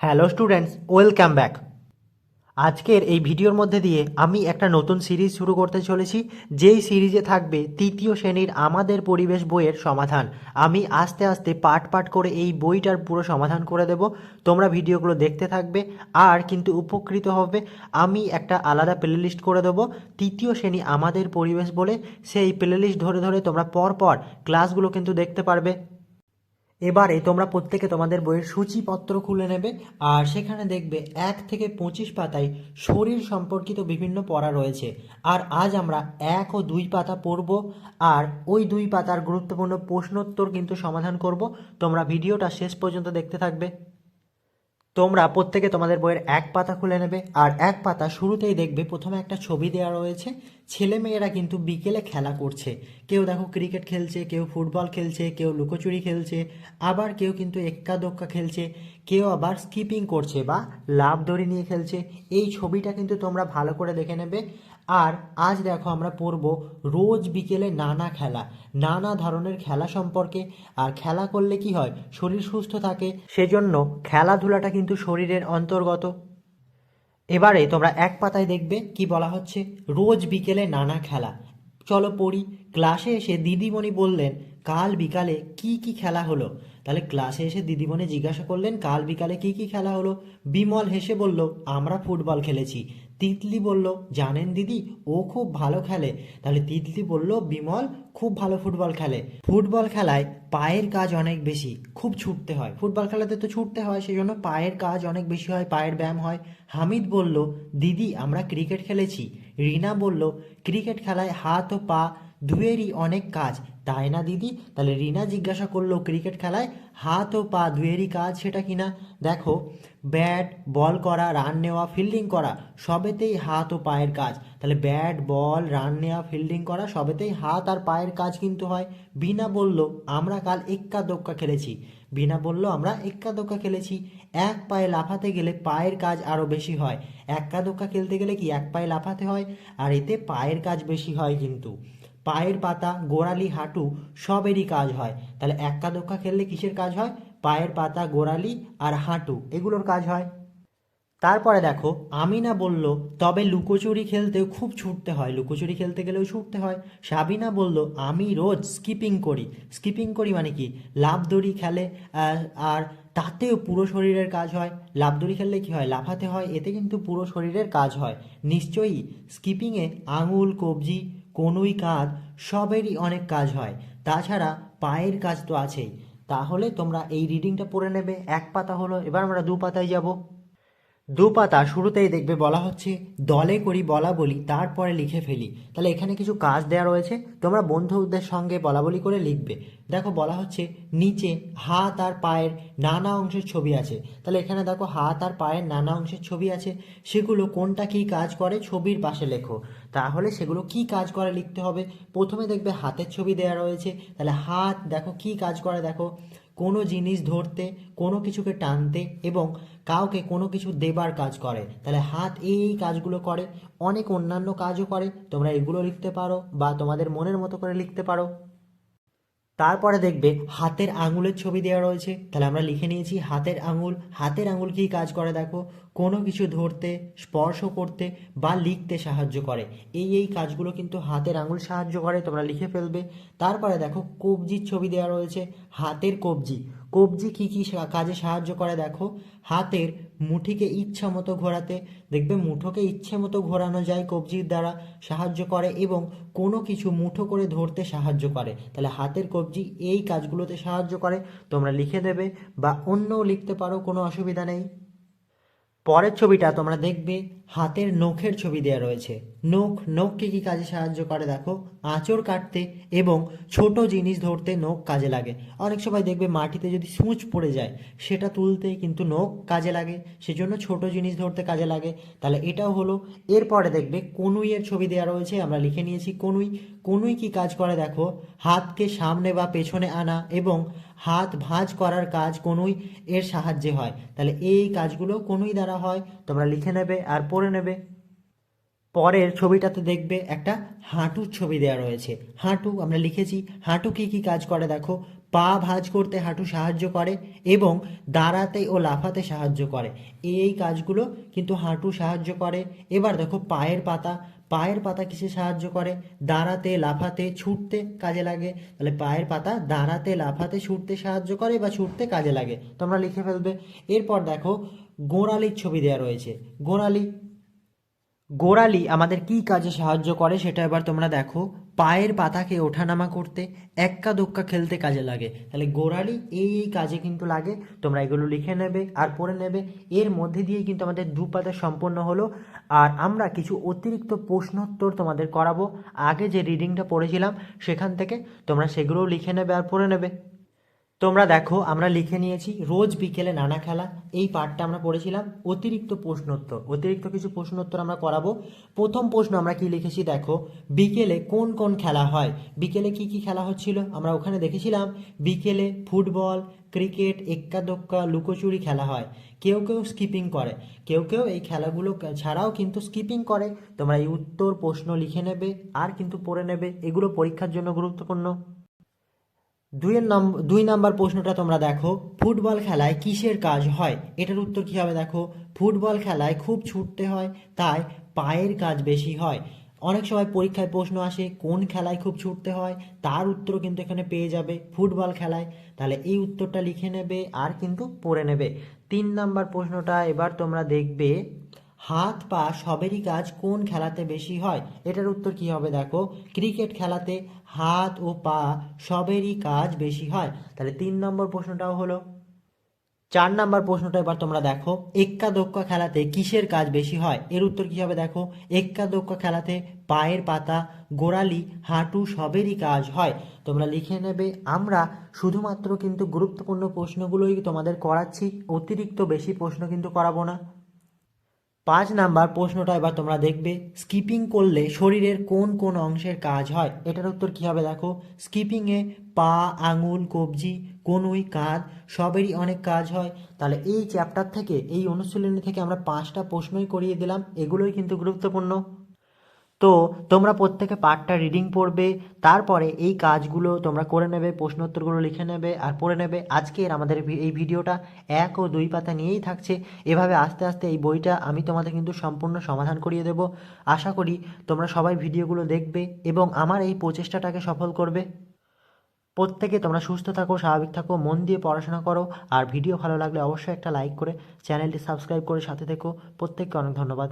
Hello students, welcome back. আজকের এই ভিডিওর মধ্যে দিয়ে আমি একটা নতুন সিরিজ শুরু করতে চলেছি, যেই সিরিজে থাকবে তৃতীয় শ্রেণির আমাদের পরিবেশ বইয়ের সমাধান। আমি আস্তে আস্তে পার্ট পার্ট করে এই বইটার পুরো সমাধান করে দেব। তোমরা ভিডিওগুলো দেখতে থাকবে, আর কিন্তু উপকৃত হবে, আমি একটা আলাদা প্লেলিস্ট করে দেবো। তৃতীয় শ্রেণি আমাদের পরিবেশ বলে, সেই প্লেলিস্ট ধরে ধরে তোমরা পর পর ক্লাসগুলো কিন্তু দেখতে পারবে। এবারে তোমরা প্রত্যেকে তোমাদের বইয়ের সূচিপত্র খুলে নেবে, আর সেখানে দেখবে এক থেকে পঁচিশ পাতায় শরীর সম্পর্কিত বিভিন্ন পড়া রয়েছে। আর আজ আমরা এক ও দুই পাতা পড়ব, আর ওই দুই পাতার গুরুত্বপূর্ণ প্রশ্নোত্তর কিন্তু সমাধান করব। তোমরা ভিডিওটা শেষ পর্যন্ত দেখতে থাকবে। তোমরা প্রত্যেকে তোমাদের বইয়ের এক পাতা খুলে নেবে, আর এক পাতা শুরুতেই দেখবে প্রথমে একটা ছবি দেওয়া রয়েছে। ছেলে মেয়েরা কিন্তু বিকেলে খেলা করছে। কেউ দেখো ক্রিকেট খেলছে, কেউ ফুটবল খেলছে, কেউ লুকোচুরি খেলছে, আবার কেউ কিন্তু এক্কা দোক্কা খেলছে, কেউ আবার স্কিপিং করছে বা লাভ দড়ি নিয়ে খেলছে। এই ছবিটা কিন্তু তোমরা ভালো করে দেখে নেবে। আর আজ দেখো আমরা পড়ব রোজ বিকেলে নানা খেলা, নানা ধরনের খেলা সম্পর্কে। আর খেলা করলে কি হয়? শরীর সুস্থ থাকে। সেজন্য খেলাধুলাটা কিন্তু শরীরের অন্তর্গত। এবারে তোমরা এক পাতায় দেখবে কি বলা হচ্ছে, রোজ বিকেলে নানা খেলা। চলো পড়ি। ক্লাসে এসে দিদিমণি বললেন, কাল বিকালে কি কি খেলা হলো? তাহলে ক্লাসে এসে দিদিমণি জিজ্ঞাসা করলেন, কাল বিকালে কি কি খেলা হলো? বিমল হেসে বলল, আমরা ফুটবল খেলেছি। তিতলি বলল, জানেন দিদি, ও খুব ভালো খেলে। তাহলে তিতলি বলল, বিমল খুব ভালো ফুটবল খেলে। ফুটবল খেলায় পায়ের কাজ অনেক বেশি, খুব ছুটতে হয়। ফুটবল খেলাতে তো ছুটতে হয় সেই জন্য পায়ের কাজ অনেক বেশি হয়, পায়ের ব্যায়াম হয়। হামিদ বলল, দিদি, আমরা ক্রিকেট খেলেছি। রিনা বলল, ক্রিকেট খেলায় হাত ও পা দুয়েরই অনেক কাজ। তাই না, দিদি? তাহলে রিনা জিজ্ঞাসা করল ক্রিকেট খেলায় হাত ও পা দুয়েরই কাজ সেটা কিনা দেখো, ব্যাট, বল করা, রান নেওয়া, ফিল্ডিং করা, সবেতেই হাত ও পায়ের কাজ। তাহলে ব্যাট, বল, রান নেওয়া, ফিল্ডিং করা, সবেতেই হাত আর পায়ের কাজ কিন্তু হয়। বিনা বলল, আমরা কাল এক্কা দোক্কা খেলেছি। বিনা বলল, আমরা এক্কা দোক্কা খেলেছি। এক পায়ে লাফাতে গেলে পায়ের কাজ আরও বেশি হয়। এক্কা দোক্কা খেলতে গেলে কি এক পায়ে লাফাতে হয়? আর এতে পায়ের কাজ বেশি হয় কিন্তু। পায়ের পাতা, গোড়ালি, হাঁটু সবেরই কাজ হয়। তাহলে এক্কা দোক্কা খেললে কিসের কাজ হয়? পায়ের পাতা, গোড়ালি আর হাঁটু, এগুলোর কাজ হয়। তারপরে দেখো, আমিনা বলল, তবে লুকোচুরি খেলতেও খুব ছুটতে হয়। লুকোচুরি খেলতে গেলেও ছুটতে হয়। সাবিনা বলল, আমি রোজ স্কিপিং করি। স্কিপিং করি মানে কি? লাভ দড়ি খেলে আর তাতেও পুরো শরীরের কাজ হয়। লাভ দড়ি খেললে কি হয়? লাফাতে হয়, এতে কিন্তু পুরো শরীরের কাজ হয়। নিশ্চয়ই স্কিপিংয়ে আঙুল, কবজি কনুই কাজ, সবেরই অনেক কাজ হয়। তাছাড়া পায়ের কাজ তো আছেই। তাহলে তোমরা এই রিডিংটা পড়ে নেবে। এক পাতা হলো, এবার আমরা দু পাতায় যাব। দু পাতা শুরুতেই দেখবে বলা হচ্ছে, দলে করি বলা বলি, তারপরে লিখে ফেলি। তাহলে এখানে কিছু কাজ দেওয়া রয়েছে, তোমরা বন্ধুদের সঙ্গে বলা বলি করে লিখবে। দেখো বলা হচ্ছে, নিচে হাত আর পায়ের নানা অংশের ছবি আছে। তাহলে এখানে দেখো, হাত আর পায়ের নানা অংশের ছবি আছে, সেগুলো কোনটা কি কাজ করে ছবির পাশে লেখো। তাহলে সেগুলো কি কাজ করে লিখতে হবে? প্রথমে দেখবে হাতের ছবি দেওয়া রয়েছে, তাহলে হাত দেখো কি কাজ করে দেখো কোনো জিনিস ধরতে, কোনো কিছুকে টানতে এবং কাউকে কোনো কিছু দেবার কাজ করে। তাহলে হাত এই এই কাজগুলো করে, অনেক অন্যান্য কাজও করে। তোমরা এগুলো লিখতে পারো বা তোমাদের মনের মতো করে লিখতে পারো। তারপরে দেখবে হাতের আঙুলের ছবি দেওয়া রয়েছে। তাহলে আমরা লিখে নিয়েছি হাতের আঙুল। হাতের আঙুল কী কাজ করে দেখো? কোনো কিছু ধরতে, স্পর্শ করতে বা লিখতে সাহায্য করে। এই এই কাজগুলো কিন্তু হাতের আঙুল সাহায্য করে, তোমরা লিখে ফেলবে। তারপরে দেখো কবজির ছবি দেওয়া রয়েছে। হাতের কবজি। কবজি কী কী কাজে সাহায্য করে দেখো। হাতের মুঠিকে ইচ্ছা মতো ঘোরাতে, দেখবে মুঠোকে ইচ্ছে মতো ঘোরানো যায় কবজির দ্বারা সাহায্য করে এবং কোনো কিছু মুঠো করে ধরতে সাহায্য করে। তাহলে হাতের কবজি এই কাজগুলোতে সাহায্য করে। তোমরা লিখে দেবে বা অন্যও লিখতে পারো, কোনো অসুবিধা নেই। পরের ছবিটা তোমরা দেখবে হাতের নখের ছবি দেওয়া রয়েছে। নখ নখকে কি কাজে সাহায্য করে দেখো? আঁচড় কাটতে এবং ছোট জিনিস ধরতে নখ কাজে লাগে। অনেক সময় দেখবে মাটিতে যদি সূচ পড়ে যায়, সেটা তুলতে কিন্তু নখ কাজে লাগে। সেজন্য ছোট জিনিস ধরতে কাজে লাগে। তাহলে এটাও হলো। এরপরে দেখবে কনুইয়ের ছবি দেওয়া রয়েছে, আমরা লিখে নিয়েছি কনুই। কনুই কি কাজ করে দেখো? হাতকে সামনে বা পেছনে আনা এবং হাত ভাঁজ করার কাজ কনুই এর সাহায্যে হয়। তাহলে এই কাজগুলো কনুই দ্বারা হয়। তোমরা লিখে নেবে। আর পড়ে নেবে। পরের ছবিটাতে দেখবে একটা হাঁটুর ছবি দেওয়া রয়েছে। হাঁটু, আমরা লিখেছি, হাঁটু কি কি কাজ করে দেখো। পা ভাঁজ করতে হাঁটু সাহায্য করে এবং দাঁড়াতে ও লাফাতে সাহায্য করে। এই কাজগুলো কিন্তু হাঁটু সাহায্য করে। এবার দেখো পায়ের পাতা। পায়ের পাতা কিসে সাহায্য করে? দাঁড়াতে, লাফাতে, ছুটতে কাজে লাগে। তাহলে পায়ের পাতা দাঁড়াতে, লাফাতে, ছুটতে সাহায্য করে বা ছুটতে কাজে লাগে। তোমরা লিখে ফেলবে। এরপর দেখো গোড়ালির ছবি দেওয়া রয়েছে। গোড়ালি গোড়ালি আমাদের কি কাজে সাহায্য করে সেটা এবার তোমরা দেখো। পায়ের পাতাকে ওঠানামা করতে, এক্কা দোক্কা খেলতে কাজে লাগে। তাহলে গোড়ালি এই এই কাজে কিন্তু লাগে, তোমরা এগুলো লিখে নেবে আর পড়ে নেবে। এর মধ্যে দিয়েই কিন্তু আমাদের দু পাতা সম্পন্ন হলো। আর আমরা কিছু অতিরিক্ত প্রশ্নোত্তর তোমাদের করাবো। আগে যে রিডিংটা পড়েছিলাম, সেখান থেকে তোমরা সেগুলোও লিখে নেবে আর পড়ে নেবে। তোমরা দেখো, আমরা লিখে নিয়েছি, রোজ বিকেলে নানা খেলা, এই পাঠটা আমরা পড়েছিলাম, অতিরিক্ত প্রশ্নোত্তর। অতিরিক্ত কিছু প্রশ্নোত্তর আমরা করাবো। প্রথম প্রশ্ন আমরা কি লিখেছি দেখো, বিকেলে কোন কোন খেলা হয়? বিকেলে কি কি খেলা হচ্ছিল? আমরা ওখানে দেখেছিলাম, বিকেলে ফুটবল, ক্রিকেট এক্কা দোক্কা লুকোচুরি খেলা হয়। কেউ কেউ স্কিপিং করে। কেউ কেউ এই খেলাগুলো ছাড়াও কিন্তু স্কিপিং করে। তোমরা এই উত্তর প্রশ্ন লিখে নেবে, আর কিন্তু পড়ে নেবে। এগুলো পরীক্ষার জন্য গুরুত্বপূর্ণ। দুইয়ের নম্বর দুই নাম্বার প্রশ্নটা তোমরা দেখো, ফুটবল খেলায় কিসের কাজ হয়? এটার উত্তর কী হবে দেখো? ফুটবল খেলায় খুব ছুটতে হয়, তাই পায়ের কাজ বেশি হয়। অনেক সময় পরীক্ষায় প্রশ্ন আসে, কোন খেলায় খুব ছুটতে হয়? তার উত্তর কিন্তু এখানে পেয়ে যাবে, ফুটবল খেলায়। তাহলে এই উত্তরটা লিখে নেবে আর কিন্তু পড়ে নেবে। তিন নাম্বার প্রশ্নটা এবার তোমরা দেখবে হাত, পা সবেরই কাজ কোন খেলাতে বেশি হয়? এটার উত্তর কি হবে দেখো? ক্রিকেট খেলাতে হাত ও পা সবেরই কাজ বেশি হয়। তাহলে তিন নম্বর প্রশ্নটাও হলো। চার নাম্বার প্রশ্নটা এবার তোমরা দেখো। এক্কা দোক্কা খেলাতে কিসের কাজ বেশি হয়? এর উত্তর কি হবে দেখো? এক্কা দোক্কা খেলাতে পায়ের পাতা, গোড়ালি, হাঁটু সবেরই কাজ হয়। তোমরা লিখে নেবে, আমরা শুধুমাত্র কিন্তু গুরুত্বপূর্ণ প্রশ্নগুলোই তোমাদের করাচ্ছি। অতিরিক্ত বেশি প্রশ্ন কিন্তু করাবো না। পাঁচ নাম্বার প্রশ্নটা এবার তোমরা দেখবে স্কিপিং করলে শরীরের কোন কোন অংশের কাজ হয়? এটার উত্তর কী হবে দেখো? স্কিপিংয়ে পা, আঙুল, কবজি, কনুই, কাঁধ সবেরই অনেক কাজ হয়। তাহলে এই চ্যাপ্টার থেকে, এই অনুশীলনী থেকে আমরা পাঁচটা প্রশ্নই করিয়ে দিলাম। এগুলোই কিন্তু গুরুত্বপূর্ণ। তো তোমরা প্রত্যেকে পার্টটা রিডিং পড়বে, তারপরে এই কাজগুলো তোমরা করে নেবে, প্রশ্নোত্তরগুলো লিখে নেবে আর পড়ে নেবে। আজকের আমাদের এই ভিডিওটা এক ও দুই পাতা নিয়েই থাকছে। এভাবে আস্তে আস্তে এই বইটা আমি তোমাদের কিন্তু সম্পূর্ণ সমাধান করিয়ে দেব। আশা করি তোমরা সবাই ভিডিওগুলো দেখবে এবং আমার এই প্রচেষ্টাটাকে সফল করবে। প্রত্যেকে তোমরা সুস্থ থাকো, স্বাভাবিক থাকো, মন দিয়ে পড়াশোনা করো আর ভিডিও ভালো লাগলে অবশ্যই একটা লাইক করে চ্যানেলটি সাবস্ক্রাইব করে সাথে থেকো। প্রত্যেককে অনেক ধন্যবাদ।